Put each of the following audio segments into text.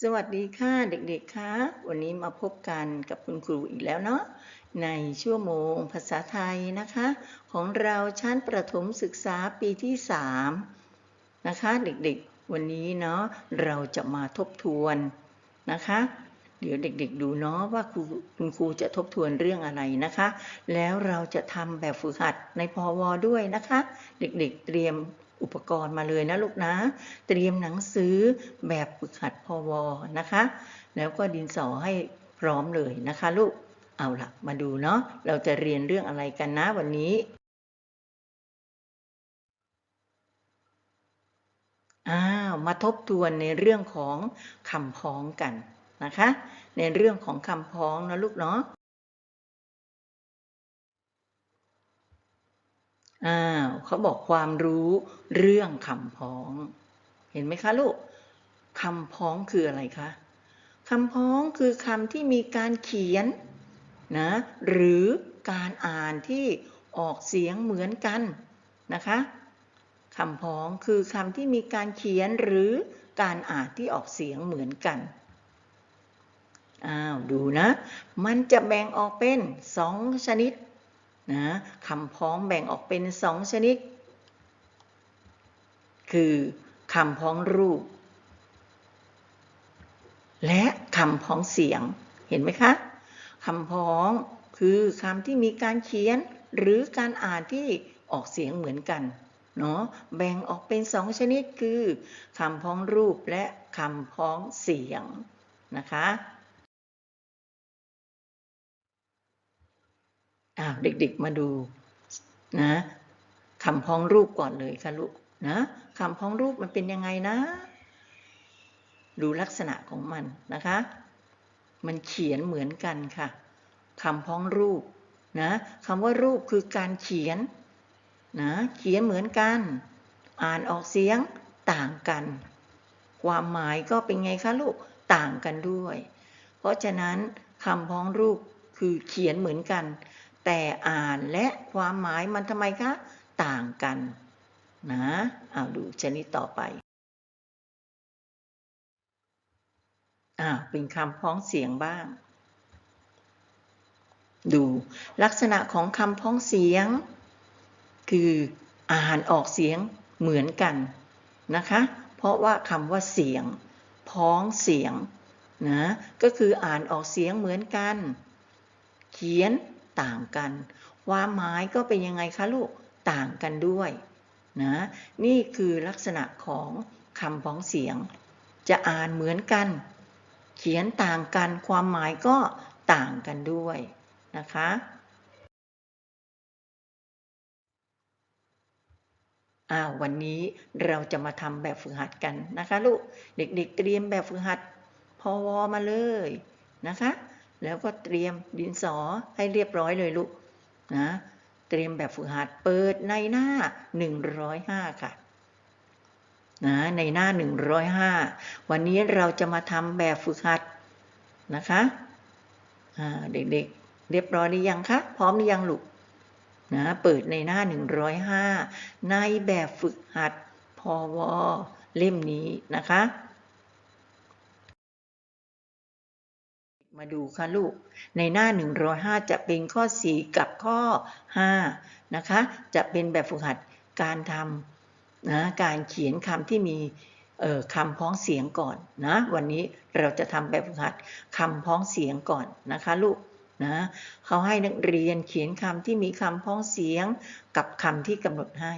สวัสดีค่ะเด็กๆคะวันนี้มาพบกันกับคุณครูอีกแล้วเนาะในชั่วโมงภาษาไทยนะคะ ของเราชั้นประถมศึกษาปีที่ 3 นะคะ เด็กๆ วันนี้เนาะเราจะมาทบทวนนะคะ เดี๋ยวเด็กๆดูเนาะว่าครูคุณครูจะทบทวนเรื่องอะไรนะคะ แล้วเราจะทำแบบฝึกหัดในพอวด้วยนะคะ เด็กๆเตรียม อุปกรณ์มาเลยนะลูกนะ เตรียมหนังสือแบบฝึกหัดพอวนะคะ แล้วก็ดินสอให้พร้อมเลยนะคะลูก เอาละมาดูเนาะ เราจะเรียนเรื่องอะไรกันนะวันนี้อ้าวมาทบทวนในเรื่องของคำพ้องกันนะคะ ในเรื่องของคำพ้องนะลูกเนาะ อ้าวเขาบอกความรู้เรื่องคำพ้อง เห็นไหมคะลูกคำพ้องคืออะไรคะคำพ้องคือคำที่มีการเขียนนะหรือการอ่านที่ออกเสียงเหมือนกันนะคะคำพ้องคือคำที่มีการเขียนหรือการอ่านที่ออกเสียงเหมือนกันอ้าวดูนะ มันจะแบ่งออกเป็นสองชนิด นะคำพ้องแบ่งออกเป็นสองชนิด คือคำพ้องรูป และคำพ้องเสียงเห็นไหมคะคำพ้องคือคำที่มีการเขียนหรือการอ่านที่ออกเสียงเหมือนกันเนาะแบ่งออกเป็นสองชนิดคือคำพ้องรูปและคำพ้องเสียงนะคะ อ้าวเด็กๆมาดูนะคำพ้องรูปก่อนเลยค่ะลูกนะคำพ้องรูปมันเป็นยังไงนะ ดูลักษณะของมันนะคะ มันเขียนเหมือนกันค่ะคำพ้องรูปนะคำว่ารูปคือการเขียนนะเขียนเหมือนกัน อ่านออกเสียงต่างกัน ความหมายก็เป็นไงคะลูกต่างกันด้วย เพราะฉะนั้นคำพ้องรูปคือเขียนเหมือนกัน แต่อ่านและความหมายมันทำไมคะ ต่างกันนะเอาดูชนิดต่อไปอ่าเป็นคำพ้องเสียงบ้าง ดูลักษณะของคำพ้องเสียง คืออ่านออกเสียงเหมือนกันนะคะ เพราะว่าคำว่าเสียง พ้องเสียงนะก็คืออ่านออกเสียงเหมือนกัน เขียน ต่างกันความหมายก็เป็นยังไงคะลูกต่างกันด้วยนะนี่คือลักษณะของคำพ้องเสียง จะอ่านเหมือนกัน เขียนต่างกันความหมายก็ต่างกันด้วยนะคะอ้าววันนี้เราจะมาทำแบบฝึกหัดกันนะคะลูก เด็กๆเตรียมแบบฝึกหัดพอวอมาเลยนะคะ แล้วก็เตรียมดินสอให้เรียบร้อยเลยลูกนะเตรียมแบบฝึกหัดเปิดในหน้า 105 ค่ะนะในหน้า 105 วันนี้เราจะมาทำแบบฝึกหัดนะคะเด็กๆเรียบร้อยหรือยังคะพร้อมหรือยังลูกนะเปิดในหน้า 105 ในแบบฝึกหัดพอวเล่มนี้นะคะ มาดูค่ะลูก ในหน้า 105 จะเป็นข้อ 4 กับข้อ 5 นะคะ จะเป็นแบบฝึกหัดการทำนะการเขียนคำที่มีคำพ้องเสียงก่อนนะ วันนี้เราจะทำแบบฝึกหัดคำพ้องเสียงก่อนนะคะลูกนะเขาให้นักเรียนเขียนคำที่มีคำพ้องเสียงกับคำที่กำหนดให้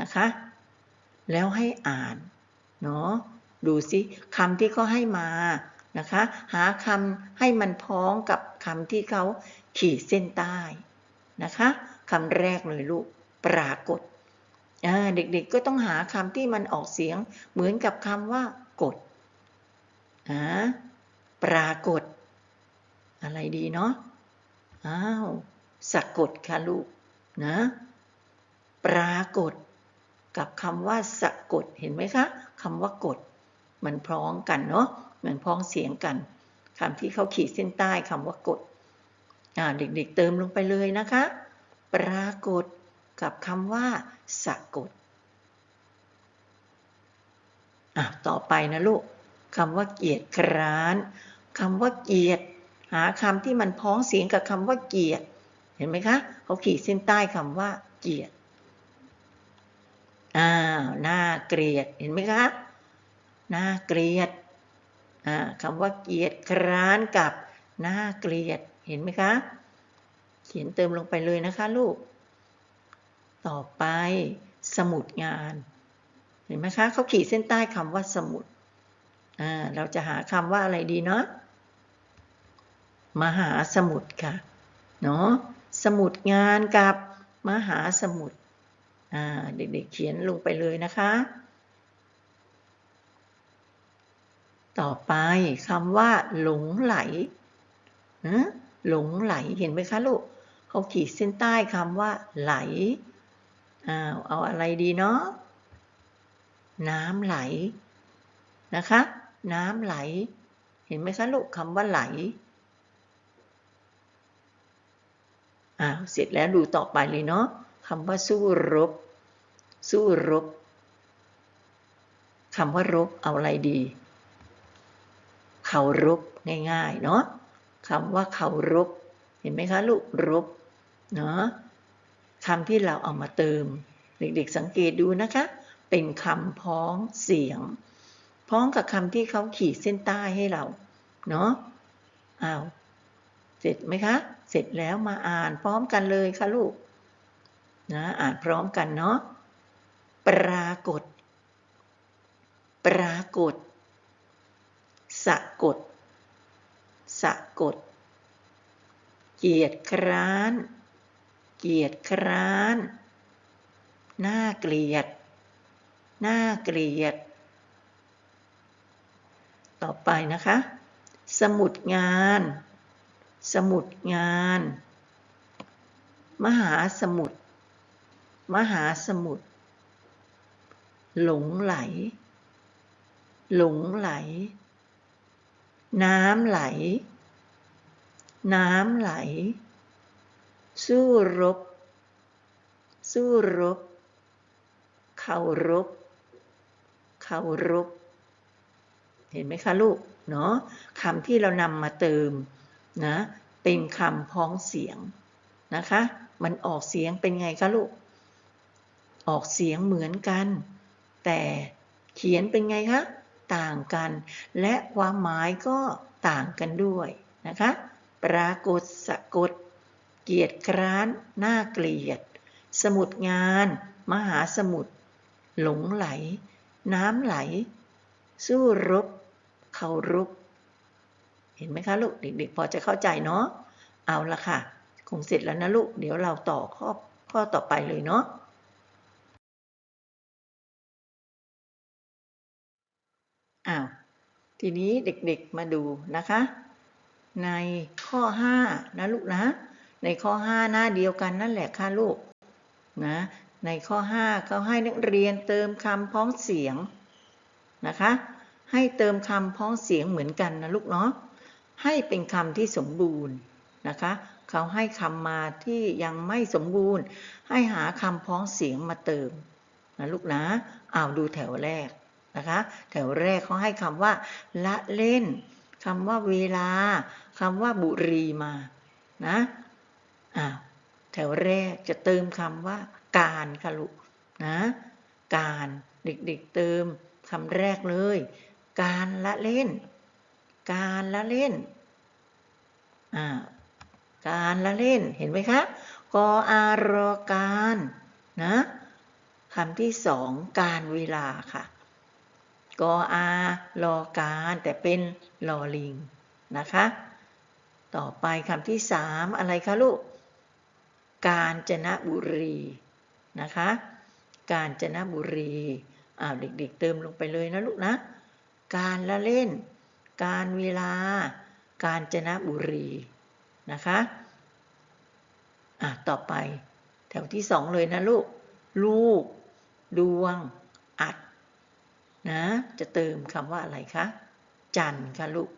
นะคะ แล้วให้อ่านเนาะดูสิคำที่เขาให้มา นะคะ หาคำให้มันพ้องกับคำที่เขาขีดเส้นใต้นะคะคำแรกเลยลูกปรากฏเด็กๆก็ต้องหาคำที่มันออกเสียงเหมือนกับคำว่ากดปรากฏ อะไรดีเนาะอ้าวสะกดค่ะลูกนะปรากฏกับคำว่าสะกดเห็นไหมคะคำว่ากด มันพร้องกันเนาะ เหมือนพ้องเสียงกันคำที่เขาขีดเส้นใต้คำว่ากดเด็กๆเติมลงไปเลยนะคะ ปรากฏกับคำว่าสะกดต่อไปนะลูกคำว่าเกียรติคร้านคำว่าเกียรติหาคำที่มันพ้องเสียงกับคำว่าเกียรติเห็นไหมคะเขาขีดเส้นใต้คำว่าเกียรติอ้าวน่าเกลียดเห็นไหมคะน่าเกลียด คำว่าเกียร์คร้านกับหน่าเกลียดเห็นไหมคะ เขียนเติมลงไปเลยนะคะลูก ต่อไปสมุดงาน เห็นไหมคะเขาขีดเส้นใต้คำว่าสมุดเราจะหาคำว่าอะไรดีเนาะมหาสมุทรค่ะเนาะสมุดงานกับมหาสมุทรอ่าเด็กๆเขียนลงไปเลยนะคะ ต่อไปคำว่า หลงไหลหลงไหลเห็นไหมคะลูกเขาขีดเส้นใต้คำว่า ไหลอ้าวเอาอะไรดีเนาะน้ำไหลนะคะ น้ำไหล เห็นไหมคะลูกคำว่าไหลอ้าวเสร็จแล้วดูต่อไปเลยเนาะคำว่าสู้รบ สู้รบคำว่ารบเอาอะไรดีารพง่าย ๆ เนาะคำว่าเคารพเห็นไหมคะลูกรบเนาะคำที่เราเอามาเติม เด็กๆสังเกตดูนะคะ เป็นคำพ้องเสียง พ้องกับคำที่เขาขีดเส้นใต้ให้เรา เนาะอ้าวเสร็จไหมคะ เสร็จแล้วมาอ่านพร้อมกันเลยค่ะลูกนะอ่านพร้อมกันเนาะปรากฏ ปรากฏ สะกด สะกด เกียรติคร้าน เกียรติคร้านน่าเกลียดน่าเกลียด ต่อไปนะคะ สมุดงาน สมุดงาน มหาสมุทร มหาสมุทร หลงไหล หลงไหล น้ำไหล น้ำไหล สู้รบ สู้รบเคารพเคารพเห็นไหมคะลูก เนาะคำที่เรานำมาเติมนะ เป็นคำพ้องเสียงนะคะ มันออกเสียงเป็นไงคะลูก ออกเสียงเหมือนกัน แต่เขียนเป็นไงคะ ต่างกัน และความหมายก็ต่างกันด้วยนะคะ ปรากฏสะกด เกียรติคร้านน่าเกลียด สมุดงาน มหาสมุทรหลงไหล น้ำไหล สู้รบเคารพเห็นไหมคะลูกเด็กๆ พอจะเข้าใจเนาะเอาละค่ะ คงเสร็จแล้วนะลูก เดี๋ยวเราต่อข้อข้อต่อไปเลยเนาะ อ้าวทีนี้เด็กๆมาดูนะคะ ในข้อ 5 นะลูกนะ ในข้อ 5 หน้าเดียวกันนั่นแหละค่ะลูกนะในข้อ 5 เขาให้นักเรียนเติมคำพ้องเสียงนะคะ ให้เติมคำพ้องเสียงเหมือนกันนะลูกเนาะให้เป็นคำที่สมบูรณ์นะคะเขาให้คำมาที่ยังไม่สมบูรณ์ ให้หาคำพ้องเสียงมาเติมนะลูกนะอ้าวดูแถวแรก นะคะแถวแรกเขาให้คำว่า ละเล่นคำว่าเวลาคำว่าบุรีมานะอ้าวแถวแรกจะเติมคำว่า การค่ะลูกนะการเด็กๆเติมคำแรกเลย การละเล่น การละเล่นอ่าการละเล่นเห็นไหมคะกออารอการนะคำที่สองการเวลาค่ะ กออารอการ แต่เป็นลอลิง นะคะ ต่อไปคำที่สามอะไรคะลูก การจนบุรี นะคะ การจนบุรีอ้าวเด็กๆเติมลงไปเลยนะลูกนะ การละเล่น การเวลา การจนบุรี นะคะอะต่อไปแถวที่สองเลยนะลูก ลูก ดวง นะ จะเติมคำว่าอะไรคะ จันค่ะลูก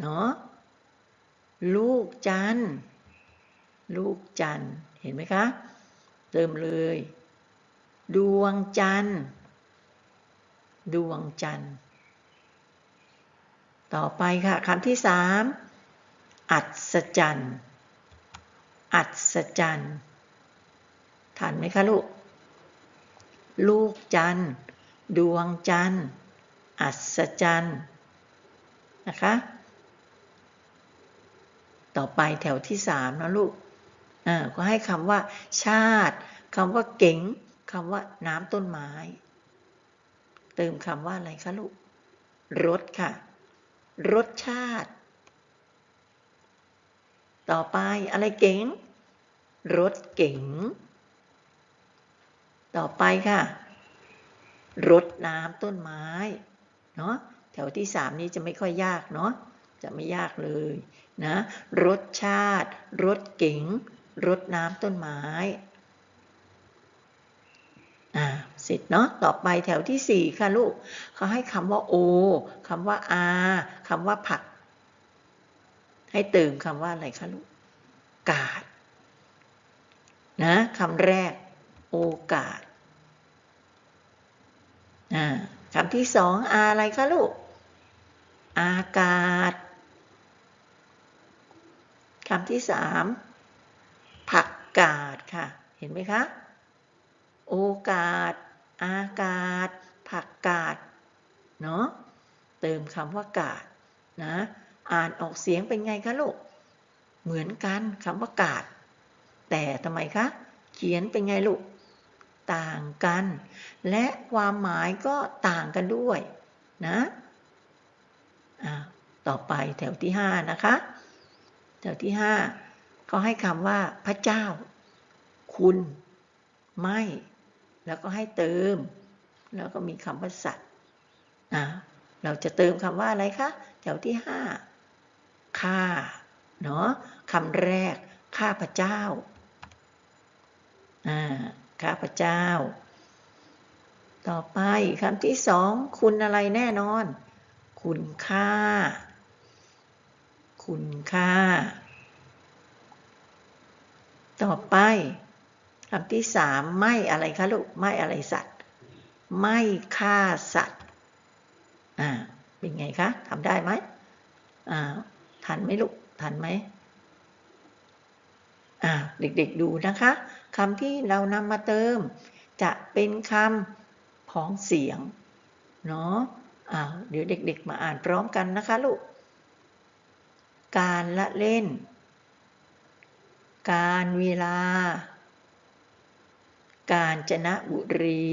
เนาะลูกจัน ลูกจัน เห็นไหมคะ เติมเลย ดวงจัน ดวงจัน ต่อไปค่ะคำที่สามอัศจรรย์อัศจรรย์ทันไหมคะลูก ลูกจันทร์ ดวงจันทร์ อัศจรรย์ นะคะ ต่อไปแถวที่สามนะลูกอ่าก็ให้คำว่า ชาติคำว่าเก๋งคำว่าน้ำต้นไม้ เติมคำว่าอะไรคะลูก รสค่ะ รสชาติ ต่อไปอะไรเก๋งรถเก๋งต่อไปค่ะ รดน้ำต้นไม้เนาะแถวที่สามนี้จะไม่ค่อยยากเนาะจะไม่ยากเลยนะรสชาติรถเก๋งรดน้ำต้นไม้อ่าเสร็จเนาะต่อไปแถวที่สี่ค่ะลูกเขาให้คำว่าโอคำว่าอาคำว่าผัก ให้เติมคำว่าอะไรคะลูกกาดนะคำแรกโอกาส คำที่สองอาอะไรคะลูก อากาศ คำที่สามผักกาดค่ะ เห็นไหมคะ โอกาส อากาศ ผักกาด เนาะเติมคำว่ากาดนะ อ่านออกเสียงเป็นไงคะลูก เหมือนกันคำว่ากาด แต่ทำไมคะ เขียนเป็นไงลูก ต่างกัน และความหมายก็ต่างกันด้วยนะต่อไปแถวที่ 5 นะคะ แถวที่ 5 ก็ให้คำว่าพระเจ้า คุณ ไม่ แล้วก็ให้เติม แล้วก็มีคำว่าสัตว์เราจะเติมคำว่าอะไรคะ แถวที่ 5 ข้า เนาะคำแรกข้าพระเจ้า อ่า ข้าพเจ้า ต่อไปคำที่สองคุณอะไรแน่นอน คุณค่า คุณค่า ต่อไปคำที่สามไม่อะไรคะลูกไม่อะไรสัตว์ ไม่ฆ่าสัตว์อ่าเป็นไงคะทำได้ไหมอ่าทันไหมลูกทันไหมอ่าเด็กๆดูนะคะ คำที่เรานำมาเติม จะเป็นคำพ้องเสียง เนาะอ้าวเดี๋ยวเด็กๆ มาอ่านพร้อมกันนะคะลูก การละเล่น การเวลา การจนะบุรี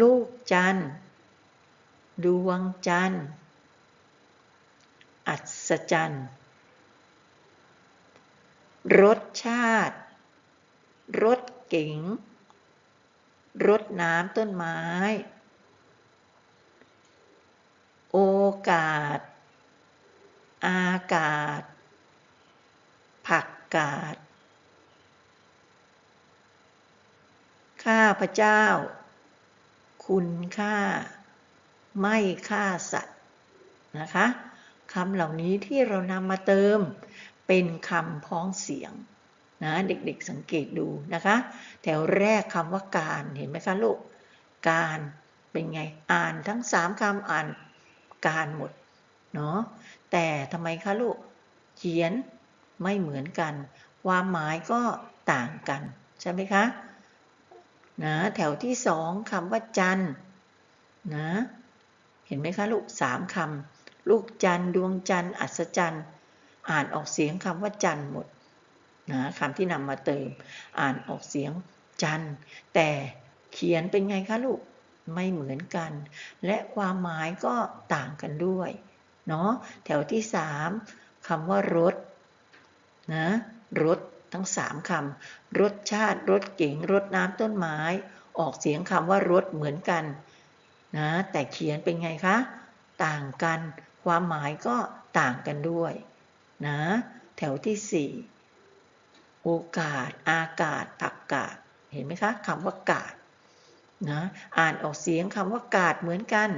ลูกจันดวงจันทร์อัศจรรย์ รสชาติ รถเก๋งรถน้ำต้นไม้ โอกาส อากาศ ผักกาด ข้าพระเจ้า คุณค่า ไม่ฆ่าสัตว์นะคะคำเหล่านี้ที่เรานำมาเติม เป็นคำพ้องเสียงนะเด็กๆสังเกตดูนะคะ แถวแรกคำว่าการเห็นไหมคะลูก การเป็นไงอ่านทั้งสามคำอ่านการหมดเนาะแต่ทำไมคะลูกเขียนไม่เหมือนกัน ความหมายก็ต่างกัน ใช่ไหมคะนะแถวที่สองคำว่าจันนะเห็นไหมคะลูกสามคำลูกจันดวงจันอัศจรรย์ อ่านออกเสียงคำว่าจันหมดนะคำที่นำมาเติม อ่านออกเสียงจันแต่เขียนเป็นไงคะลูกไม่เหมือนกัน และความหมายก็ต่างกันด้วยเนาะแถวที่สามคำว่ารถนะรถทั้งสามคำรสชาติรถเก๋งรถน้ำต้นไม้ ออกเสียงคำว่ารถเหมือนกันนะแต่เขียนเป็นไงคะ ต่างกัน ความหมายก็ต่างกันด้วย นะ แถวที่สี่โอกาส อากาศอากาศ เห็นไหมคะคำว่ากาศนะอ่านออกเสียงคำว่ากาศเหมือนกัน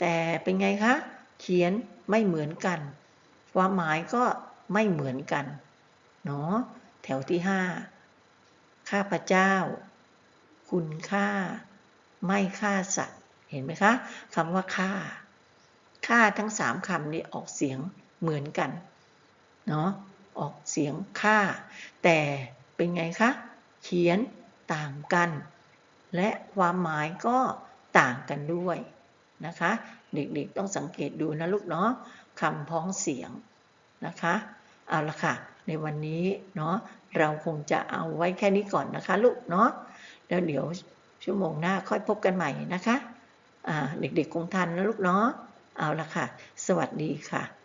แต่เป็นไงคะ เขียนไม่เหมือนกัน ความหมายก็ไม่เหมือนกันเนาะแถวที่ห้าข้าพเจ้า คุณค่า ไม่ฆ่าสัตว์ เห็นไหมคะคำว่าฆ่าค่าทั้งสามคำนี้ออกเสียงเหมือนกัน เนาะออกเสียงค่า แต่เป็นไงคะ เขียนต่างกัน และความหมายก็ต่างกันด้วยนะคะ เด็กๆต้องสังเกตดูนะลูกเนาะคำพ้องเสียงนะคะเอาละค่ะ ในวันนี้เนาะเราคงจะเอาไว้แค่นี้ก่อนนะคะลูกเนาะแล้วเดี๋ยวชั่วโมงหน้าค่อยพบกันใหม่นะคะ เด็กๆคงทันนะลูกเนาะเอาละค่ะ สวัสดีค่ะ